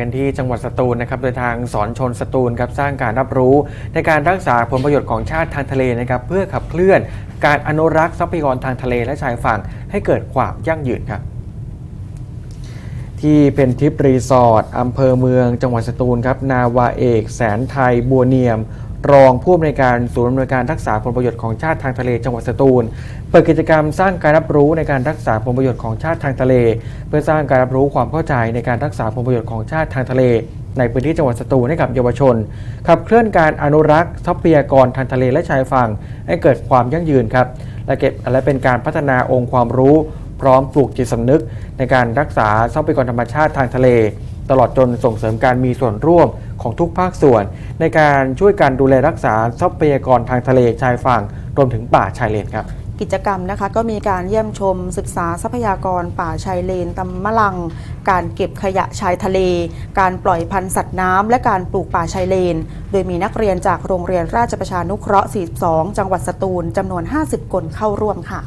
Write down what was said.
กันที่จังหวัดสตูลนะครับโดยทางสอนชนสตูลครับสร้างการรับรู้ ในการรักษาผลประโยชน์ของชาติทางทะเลนะครับเพื่อขับเคลื่อนการอนุรักษ์ทรัพยากรทางทะเลและชายฝั่งให้เกิดความยั่งยืนครับที่เป็นทิปรีสอร์ทอำเภอเมืองจังหวัดสตูลครับนาวาเอก แสนไทยบัวเนียม รองผู้อำนวยการศูนย์อำนวยการรักษาผลประโยชน์ของชาติทางทะเลจังหวัดสตูล เปิดกิจกรรมสร้างการรับรู้ในการรักษาผลประโยชน์ของชาติทางทะเล เพื่อสร้างการรับรู้ความเข้าใจในการรักษาผลประโยชน์ของชาติทางทะเล ในพื้นที่จังหวัดสตูลให้กับเยาวชน ขับเคลื่อนการอนุรักษ์ทรัพยากรทางทะเลและชายฝั่งให้เกิดความยั่งยืนครับและเก็บและเป็นการพัฒนาองค์ความรู้ พร้อมปลูกจิตสำนึก ในการรักษาทรัพยากรธรรมชาติทางทะเล ตลอดจนส่งเสริมการมีส่วนร่วมของทุกภาคส่วน ในการช่วยการดูแลรักษาทรัพยากรทางทะเลชายฝั่งรวมถึงป่าชายเลนครับกิจกรรมนะคะก็มีการเยี่ยมชมศึกษาทรัพยากรป่าชายเลนตำมะลัง การเก็บขยะชายทะเล การปล่อยพันธุ์สัตว์น้ำและการปลูกป่าชายเลน โดยมีนักเรียนจากโรงเรียนราชประชานุเคราะห์ 42 จังหวัดสตูลจำนวน 50 คนเข้าร่วมค่ะ